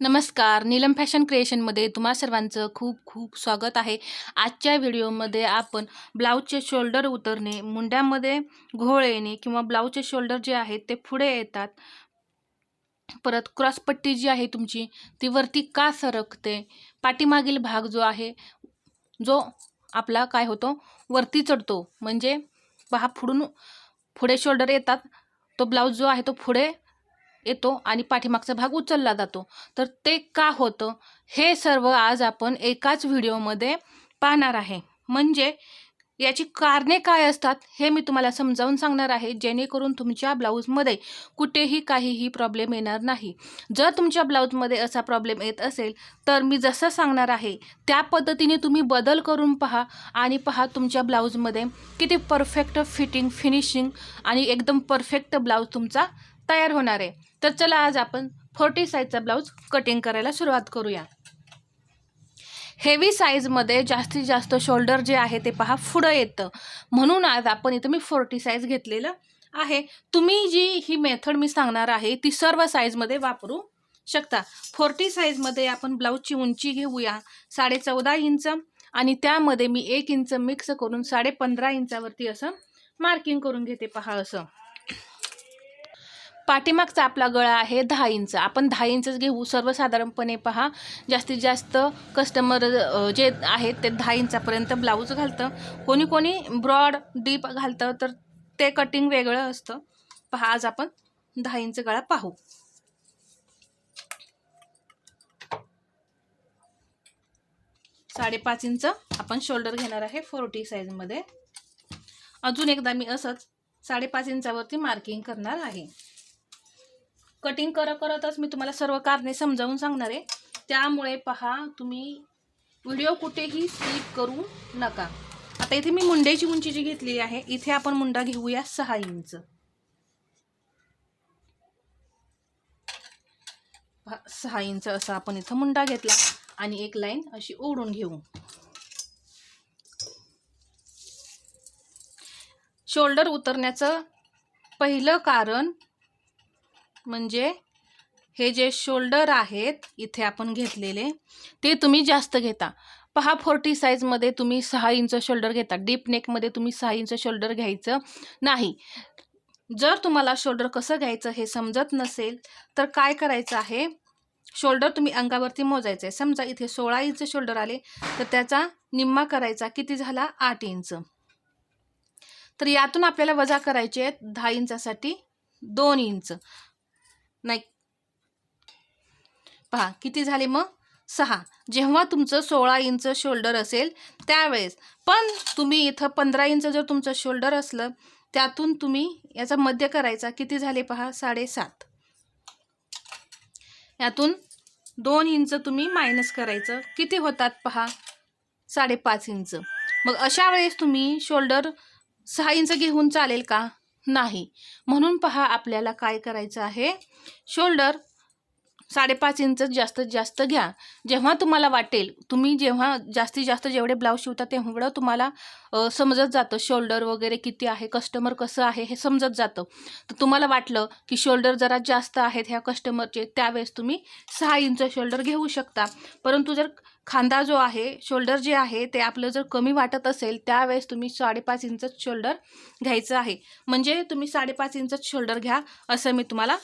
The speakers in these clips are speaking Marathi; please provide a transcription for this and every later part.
नमस्कार. नीलम फॅशन क्रिएशनमध्ये तुम्हा सर्वांचं खूप खूप स्वागत आहे. आजच्या व्हिडिओमध्ये आपण ब्लाऊजचे शोल्डर उतरणे मुंड्यामध्ये घोळ येणे किंवा ब्लाऊजचे शोल्डर जे आहेत ते पुढे येतात. परत क्रॉसपट्टी जी आहे तुमची ती वरती का सरकते? पाठीमागील भाग जो आहे जो आपला काय होतो? वरती चढतो. म्हणजे पहा पुढून पुढे शोल्डर येतात. तो ब्लाऊज जो आहे तो पुढे येतो आणि पाठीमागचा भाग उचलला जातो. तर ते का होतं? हे सर्व आज आपण एकाच व्हिडिओमध्ये पाहणार आहे. म्हणजे याची कारणे काय असतात हे मी तुम्हाला समजावून सांगणार आहे. जेणेकरून तुमच्या ब्लाऊजमध्ये कुठेही काहीही प्रॉब्लेम येणार नाही. जर तुमच्या ब्लाऊजमध्ये असा प्रॉब्लेम येत असेल तर मी जसं सांगणार आहे त्या पद्धतीने तुम्ही बदल करून पहा आणि पहा तुमच्या ब्लाऊजमध्ये किती परफेक्ट फिटिंग फिनिशिंग आणि एकदम परफेक्ट ब्लाऊज तुमचा तयार होणार आहे. तर चला आज आपण फोर्टी साईजचा ब्लाऊज कटिंग करायला सुरुवात करूया. हेवी साईजमध्ये जास्तीत जास्त शोल्डर जे आहे ते पहा पुढं येतं. म्हणून आज आपण इथं मी फोर्टी साईज घेतलेलं आहे. तुम्ही जी ही मेथड मी सांगणार आहे ती सर्व साईजमध्ये वापरू शकता. फोर्टी साईजमध्ये आपण ब्लाऊजची उंची घेऊया साडे चौदा इंच. आणि त्यामध्ये मी एक इंच मिक्स करून साडे पंधरा इंचावरती असं मार्किंग करून घेते पहा असं. पाठीमागचा आपला गळा आहे दहा इंच. आपण दहा इंचच घेऊ. सर्वसाधारणपणे पहा जास्तीत जास्त कस्टमर जे आहेत ते दहा इंचापर्यंत ब्लाऊज घालतं. कोणी कोणी ब्रॉड डीप घालतं तर ते कटिंग वेगळं असतं. पहा आज आपण दहा इंच गळा पाहू. साडेपाच इंच आपण शोल्डर घेणार आहे फोर्टी साईजमध्ये अजून एकदा मी असंच साडेपाच इंचावरती मार्किंग करणार आहे. कटिंग करत करतच मी तुम्हाला सर्व कारणे समजावून सांगणार आहे. त्यामुळे पहा तुम्ही व्हिडिओ कुठेही स्किप करू नका. आता इथे मी मुंड्याची उंची जी घेतलेली आहे इथे आपण मुंडा घेऊया सहा इंच. सहा इंच असा आपण इथं मुंडा घेतला आणि एक लाईन अशी ओढून घेऊ. शोल्डर उतरण्याचं पहिलं कारण म्हणजे हे जे शोल्डर आहेत इथे आपण घेतलेले ते तुम्ही जास्त घेता. पहा फोर्टी साईजमध्ये तुम्ही सहा इंच शोल्डर घेता. डीप नेकमध्ये तुम्ही सहा इंच शोल्डर घ्यायचं नाही. जर तुम्हाला शोल्डर कसं घ्यायचं हे समजत नसेल तर काय करायचं आहे? शोल्डर तुम्ही अंगावरती मोजायचं आहे. समजा इथे सोळा इंच शोल्डर आले तर त्याचा निम्मा करायचा किती झाला? आठ इंच तर यातून आपल्याला वजा करायचे आहेत दहा इंचासाठी दोन इंच नाही. पहा किती झाले मग? सहा. जेव्हा तुमचं सोळा इंच शोल्डर असेल त्यावेळेस. पण तुम्ही इथं पंधरा इंच जर तुमचं शोल्डर असलं त्यातून तुम्ही याचा मध्य करायचा. किती झाले पहा? साडेसात. यातून दोन इंच तुम्ही मायनस करायचं. किती होतात पहा? साडेपाच इंच. मग अशा वेळेस तुम्ही शोल्डर सहा इंच घेऊन चालेल का? नाही. म्हणून पहा आपल्याला काय करायचं आहे? शोल्डर साडेपाच इंच जास्तीत जास्त घ्या. जेव्हा तुम्हाला वाटेल तुम्ही जेव्हा जास्तीत जास्त जेवढे ब्लाऊज शिवता तेवढं तुम्हाला समजत जातं शोल्डर वगैरे किती आहे कस्टमर कसं आहे हे समजत जातं. तर तुम्हाला वाटलं की शोल्डर जरा जास्त आहेत ह्या कस्टमरचे त्यावेळेस तुम्ही सहा इंच शोल्डर घेऊ शकता. परंतु जर खांदा जो आहे शोल्डर जे आहे ते आपलं जर कमी वाटत असेल त्यावेळेस तुम्ही साडेपाच इंचच शोल्डर घ्यायचं आहे. म्हणजे तुम्ही साडेपाच इंचच शोल्डर घ्या असं मी तुम्हाला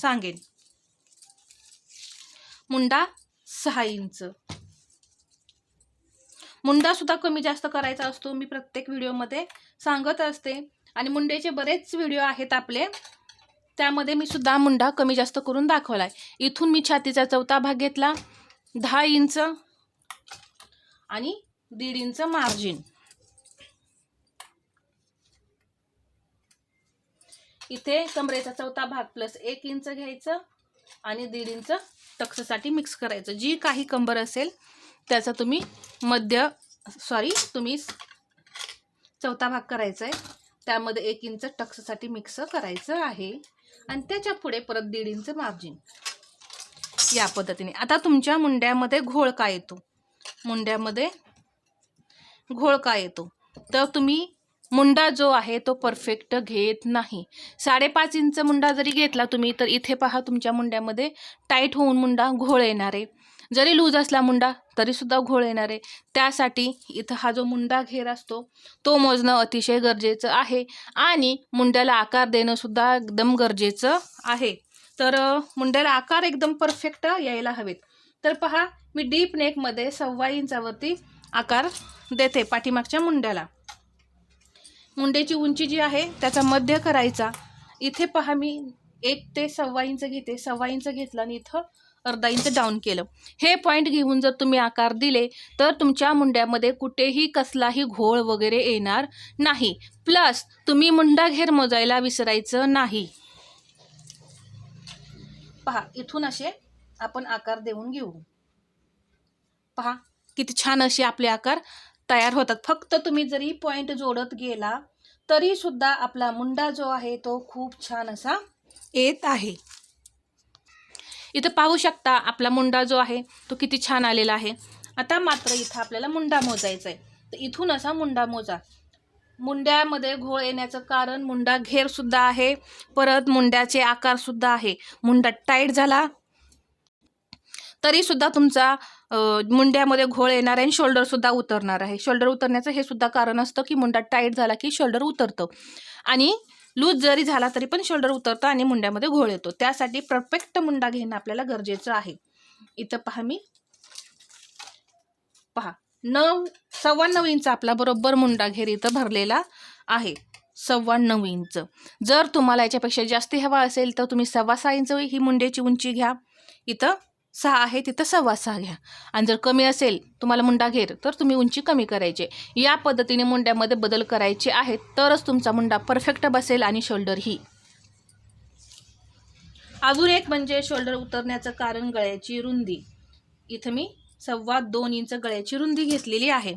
सांगेन. मुंडा सहा इंच. मुंडा सुद्धा कमी जास्त करायचा असतो मी प्रत्येक व्हिडिओमध्ये सांगत असते. आणि मुंडेचे बरेच व्हिडिओ आहेत आपले त्यामध्ये मी सुद्धा मुंडा कमी जास्त करून दाखवला आहे इथून मी छातीचा चौथा भाग घेतला दहा इंच. आणि दीड इंच मार्जिन. इथे कमरेचा चौथा भाग प्लस एक इंच घ्यायचं आणि दीड इंच टक्ससाठी मिक्स करायचं. जी काही कंबर असेल त्याचा तुम्ही मध्य सॉरी तुम्ही चौथा भाग करायचा आहे त्यामध्ये एक इंच टक्ससाठी मिक्स करायचं आहे. आणि त्याच्या पुढे परत दीड इंच मार्जिन. या पद्धतीने. आता तुमच्या मुंड्यामध्ये घोळ काय येतो? मुंड्यामध्ये घोळका येतो? तर तुम्ही मुंडा जो आहे तो परफेक्ट घेत नाही. साडेपाच इंच मुंडा जरी घेतला तुम्ही तर इथे पहा तुमच्या मुंड्यामध्ये टाईट होऊन मुंडा घोळ येणार आहे. जरी लूज असला मुंडा तरीसुद्धा घोळ येणार आहे. त्यासाठी इथं हा जो मुंडा घेर असतो तो मोजणं अतिशय गरजेचं आहे आणि मुंड्याला आकार देणंसुद्धा एकदम गरजेचं आहे. तर मुंड्याला आकार एकदम परफेक्ट यायला हवेत. तर पहा मी डीप नेकमध्ये सव्वा इंचावरती आकार देते पाठीमागच्या मुंड्याला. मुंड्याची उंची जी आहे त्याचा मध्य करायचा. इथे पहा मी एक ते सव्वा इंच घेते. सव्वा इंच घेतलं आणि इथं अर्धा इंच डाऊन केलं. हे पॉईंट घेऊन जर तुम्ही आकार दिले तर तुमच्या मुंड्यामध्ये कुठेही कसलाही घोळ वगैरे येणार नाही. प्लस तुम्ही मुंडा घेर मोजायला विसरायचं नाही. पहा इथून असे आपण आकार देऊन घेऊ. पहा किती छान असे आपले आकार तयार होतात. फक्त तुम्ही जरी पॉईंट जोडत गेला तरी सुद्धा आपला मुंडा जो आहे तो खूप छान असा येत आहे. इथं पाहू शकता आपला मुंडा जो आहे तो किती छान आलेला आहे. आता मात्र इथं आपल्याला मुंडा मोजायचा आहे तर इथून असा मुंडा मोजा. मुंड्यामध्ये घोळ येण्याचं कारण मुंडा घेर सुद्धा आहे. परत मुंड्याचे आकार सुद्धा आहे. मुंडा टाईट झाला. तरी सुद्धा तुमचा मुंड्यामध्ये घोळ येणार आहे आणि शोल्डर सुद्धा उतरणार आहे. शोल्डर उतरण्याचं हे सुद्धा कारण असतं की मुंडा टाईट झाला की शोल्डर उतरतं. आणि लूज जरी झाला तरी पण शोल्डर उतरतं आणि मुंड्यामध्ये घोळ येतो. त्यासाठी परफेक्ट मुंडा घेणं आपल्याला गरजेचं आहे. इथं पहा मी. पहा. नऊ सव्वा नऊ इंच आपला बरोबर मुंडा घेर इथं भरलेला आहे. सव्वा नऊ इंच. जर तुम्हाला याच्यापेक्षा जास्त हवा असेल तर तुम्ही सव्वा सहा इंच ही मुंड्याची उंची घ्या. इथं सहा आहे तिथं सव्वा सहा घ्या आणि जर कमी असेल तुम्हाला मुंडा घेर तर तुम्ही उंची कमी करायची. या पद्धतीने मुंड्यामध्ये बदल करायचे आहेत तरच तुमचा मुंडा परफेक्ट बसेल आणि शोल्डरही अजून एक म्हणजे शोल्डर उतरण्याचं कारण गळ्याची रुंदी. इथं मी सव्वा दोन इंच गळ्याची रुंदी घेतलेली आहे.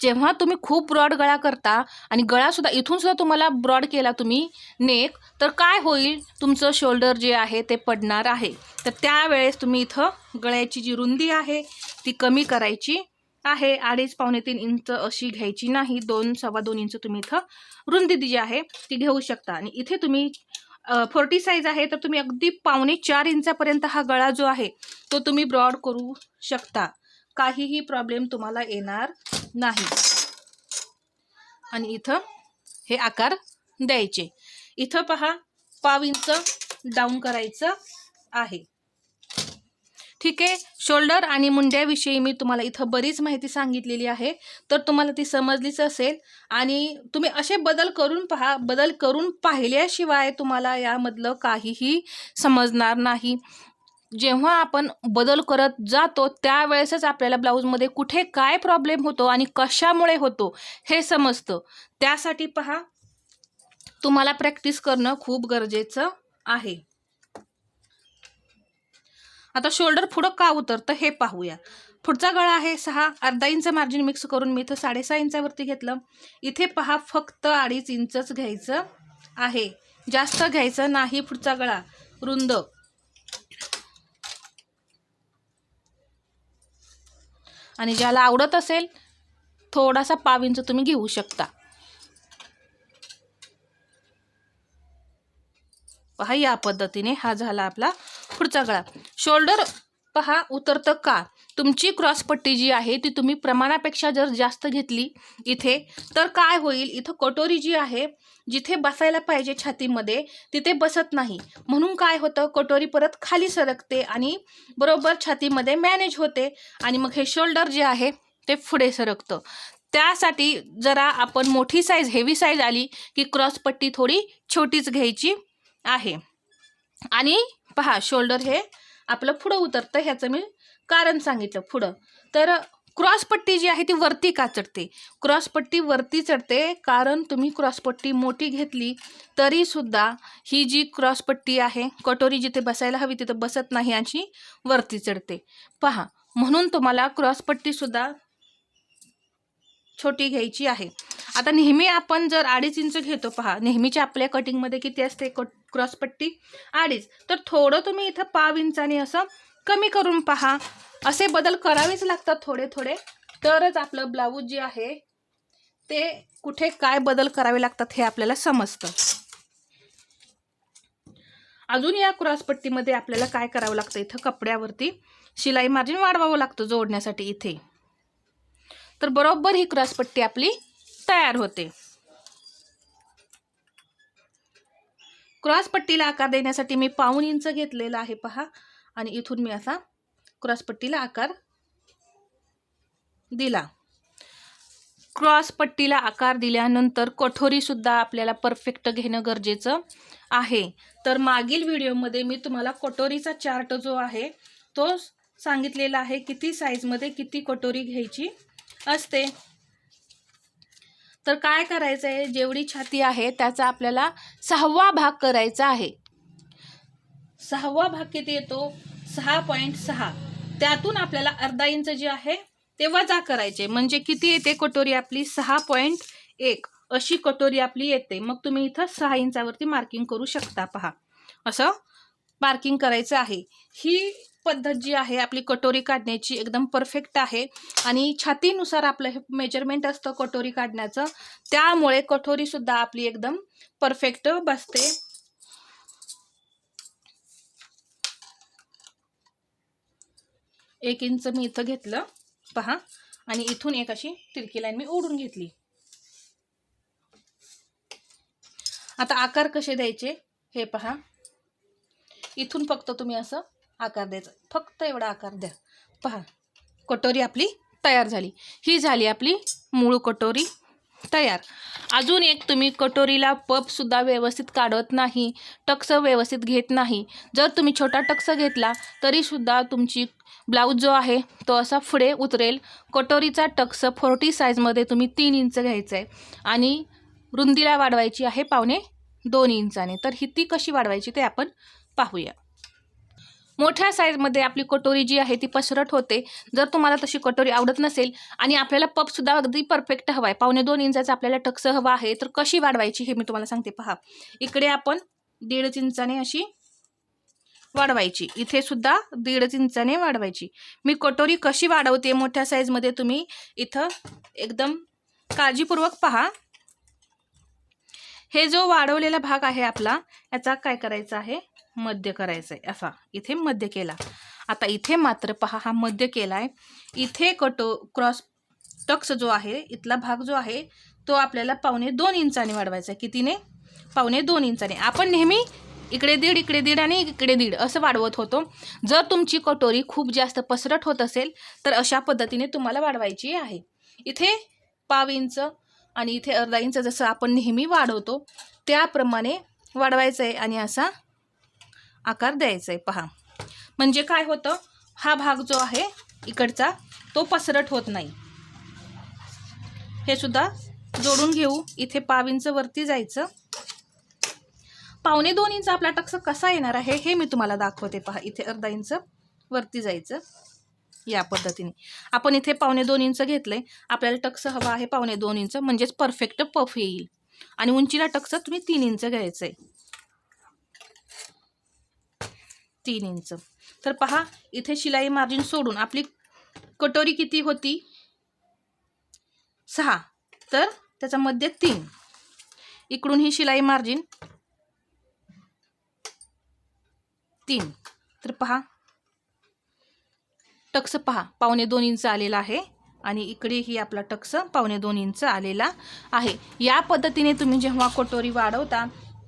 जेव्हा तुम्ही खूप ब्रॉड गळा करता आणि गळासुद्धा इथून सुद्धा तुम्हाला ब्रॉड केला तुम्ही नेक तर काय होईल? तुमचं शोल्डर जे आहे ते पडणार आहे. तर त्यावेळेस तुम्ही इथं गळ्याची जी रुंदी आहे ती कमी करायची आहे. अडीच पावणे तीन इंच अशी घ्यायची नाही. दोन सव्वा दोन इंच तुम्ही इथं रुंदी जी आहे ती घेऊ शकता. आणि इथे तुम्ही फोर्टी साईज आहे तर तुम्ही अगदी पावणे चार इंचापर्यंत हा गळा जो आहे तो तुम्ही ब्रॉड करू शकता. काहीही प्रॉब्लेम तुम्हाला येणार नाही. आणि इथं हे आकार द्यायचे. इथं पहा पाव इंच डाऊन करायचं आहे. ठीक आहे? शोल्डर आणि मुंड्याविषयी मी तुम्हाला इथं बरीच माहिती सांगितलेली आहे. तर तुम्हाला ती समजलीच असेल. आणि तुम्ही असे बदल करून पहा बदल करून पाहिल्याशिवाय तुम्हाला यामधलं काहीही समजणार नाही. जेव्हा आपण बदल करत जातो त्यावेळेसच आपल्याला ब्लाऊजमध्ये कुठे काय प्रॉब्लेम होतो आणि कशामुळे होतो हे समजतं. त्यासाठी पहा तुम्हाला प्रॅक्टिस करणं खूप गरजेचं आहे. आता शोल्डर पुढं का उतरतं हे पाहूया. पुढचा गळा आहे सहा अर्धा इंच मार्जिन मिक्स करून मी इथं साडेसहा इंचावरती घेतलं. इथे पहा फक्त अडीच इंचच घ्यायचं आहे. जास्त घ्यायचं नाही पुढचा गळा. रुंद. आणि ज्याला आवडत असेल थोडासा पाव इंच तुम्ही घेऊ शकता. पहा या पद्धतीने हा झाला आपला पुढचा गळा. शोल्डर पहा उतरतं का? तुमची क्रॉसपट्टी जी आहे ती तुम्ही प्रमाणापेक्षा जर जास्त घेतली इथे तर काय होईल? इथं कटोरी जी आहे जिथे बसायला पाहिजे छातीमध्ये तिथे बसत नाही. म्हणून काय होतं? कटोरी परत खाली सरकते आणि बरोबर छातीमध्ये मॅनेज होते. आणि मग हे शोल्डर जे आहे ते पुढे सरकतं. त्यासाठी जरा आपण मोठी साईज हेवी साईज आली की क्रॉसपट्टी थोडी छोटीच घ्यायची आहे. आणि पहा शोल्डर हे आपलं पुढं उतरतं ह्याचं मी कारण सांगितलं पुढं. तर क्रॉसपट्टी जी आहे ती वरती का चढते? क्रॉसपट्टी वरती चढते कारण तुम्ही क्रॉसपट्टी मोठी घेतली तरीसुद्धा ही जी क्रॉसपट्टी आहे कटोरी जिथे बसायला हवी तिथं बसत नाही आणि वरती चढते. पहा म्हणून तुम्हाला क्रॉसपट्टीसुद्धा छोटी घ्यायची आहे. आता नेहमी आपण जर अडीच इंच घेतो पहा नेहमीच्या आपल्या कटिंगमध्ये किती असते? कट क्रॉसपट्टी अडीच. तर थोडं तुम्ही इथं पाव इंचाने असं कमी करून पहा. असे बदल करावेच लागतात थोडे थोडे. तरच आपलं ब्लाऊज जे आहे ते कुठे काय बदल करावे लागतात हे आपल्याला समजतं. अजून या क्रॉसपट्टीमध्ये आपल्याला काय करावं लागतं? इथं कपड्यावरती शिलाई मार्जिन वाढवावं लागतं जोडण्यासाठी इथे. तर बरोबर ही क्रॉसपट्टी आपली तयार होते. क्रॉसपट्टीला आकार देण्यासाठी मी पाऊन इंच घेतलेला आहे पहा. आणि इथून मी असा क्रॉसपट्टीला आकार दिला. क्रॉसपट्टीला आकार दिल्यानंतर कठोरीसुद्धा आपल्याला परफेक्ट घेणं गरजेचं आहे. तर मागील व्हिडिओमध्ये मी तुम्हाला कटोरीचा चार्ट जो आहे तो सांगितलेला आहे किती साईजमध्ये किती कटोरी घ्यायची असते. तर काय करायचं आहे जेवढी छाती आहे त्याचा आपल्याला सहावा भाग करायचा आहे. सहावा भाग किती येतो सहा पॉईंट सहा. त्यातून आपल्याला अर्धा इंच जे आहे ते वजा करायचे. म्हणजे किती येते कटोरी आपली? सहा पॉईंट एक. अशी कटोरी आपली येते. मग तुम्ही इथं सहा इंचावरती मार्किंग करू शकता. पहा. असं मार्किंग करायचं आहे. ही पद्धत जी आहे आपली कटोरी काढण्याची एकदम परफेक्ट आहे. आणि छातीनुसार आपलं हे मेजरमेंट असतं कटोरी काढण्याचं. त्यामुळे कटोरीसुद्धा आपली एकदम परफेक्ट बसते. एक इंच मी इथं घेतलं. पहा. आणि इथून एक अशी तिरकी लाईन मी ओढून घेतली. आता आकार कसे द्यायचे? हे पहा. इथून फक्त तुम्ही असं आकार द्यायचा. फक्त एवढा आकार द्या. पहा. कटोरी आपली तयार झाली. ही झाली आपली मूळ कटोरी तयार. अजून एक तुम्ही कटोरीला पपसुद्धा व्यवस्थित काढत नाही टक्स व्यवस्थित घेत नाही. जर तुम्ही छोटा टक्स घेतला तरीसुद्धा तुमची ब्लाऊज जो आहे तो असा पुढे उतरेल. कटोरीचा टक्स फोर्टी साईजमध्ये तुम्ही तीन इंच घ्यायचं आहे आणि रुंदीला वाढवायची आहे पावणे दोन इंचाने. तर ही ती कशी वाढवायची ते आपण पाहूया. मोठ्या साईजमध्ये आपली कटोरी जी आहे ती पसरट होते. जर तुम्हाला तशी कटोरी आवडत नसेल आणि आपल्याला पपसुद्धा अगदी परफेक्ट हवा आहे पावणे दोन इंचाचा आपल्याला टक्स हवा आहे तर कशी वाढवायची हे मी तुम्हाला सांगते. पहा. इकडे आपण दीड इंचाने अशी वाढवायची. इथे सुद्धा दीड इंचाने वाढवायची. मी कटोरी कशी वाढवते मोठ्या साईजमध्ये तुम्ही इथं एकदम काळजीपूर्वक पहा. हे जो वाढवलेला भाग आहे आपला याचा काय करायचा आहे? मध्य करायचं आहे असा. इथे मध्य केला. आता इथे मात्र पहा हा मध्य केला आहे इथे कटो क्रॉस टक्स जो आहे इथला भाग जो आहे तो आपल्याला पावणे दोन इंचाने वाढवायचा आहे. कितीने? पावणे दोन इंचाने. आपण नेहमी इकडे दीड इकडे दीड आणि इकडे दीड असं वाढवत होतो. जर तुमची कटोरी खूप जास्त पसरट होत असेल तर अशा पद्धतीने तुम्हाला वाढवायची आहे. इथे पाव इंच आणि इथे अर्धा इंच जसं आपण नेहमी वाढवतो त्याप्रमाणे वाढवायचं आहे आणि असा आकार द्यायचा आहे पहा. म्हणजे काय होतं? हा भाग जो आहे इकडचा तो पसरट होत नाही. हे सुद्धा जोडून घेऊ. इथे पाव इंच वरती जायचं. पावणे दोन इंच आपला टक्स कसा येणार आहे हे मी तुम्हाला दाखवते. पहा इथे अर्धा इंच वरती जायचं या पद्धतीने. आपण इथे पावणे दोन इंच घेतलंय. आपल्याला टक्स हवा आहे पावणे दोन इंच म्हणजेच परफेक्ट पफ येईल. आणि उंचीला टक्स तुम्ही तीन इंच घ्यायचं आहे तीन इंच. तर पहा इथे शिलाई मार्जिन सोडून आपली कटोरी किती होती? सहा. तर त्याच्यामध्ये तीन. इकडून ही शिलाई मार्जिन तीन. तर पहा. टक्स पहा. पावणे दोन इंच आलेला आहे. आणि इकडेही आपला टक्स पावणे दोन इंच आलेला आहे. या पद्धतीने तुम्ही जेव्हा कटोरी वाढवता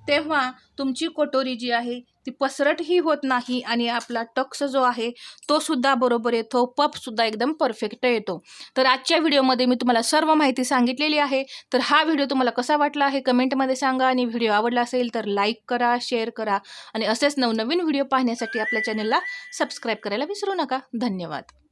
तेव्हा तुमची कटोरी जी आहे ती पसरटही होत नाही आणि आपला टक्स जो आहे तो सुद्धा बरोबर येतो पपसुद्धा एकदम परफेक्ट येतो. तर आजच्या व्हिडिओमध्ये मी तुम्हाला सर्व माहिती सांगितलेली आहे. तर हा व्हिडिओ तुम्हाला कसा वाटला आहे कमेंटमध्ये सांगा आणि व्हिडिओ आवडला असेल तर लाईक करा शेअर करा आणि असेच नवनवीन व्हिडिओ पाहण्यासाठी आपल्या चॅनलला सबस्क्राईब करायला विसरू नका. धन्यवाद.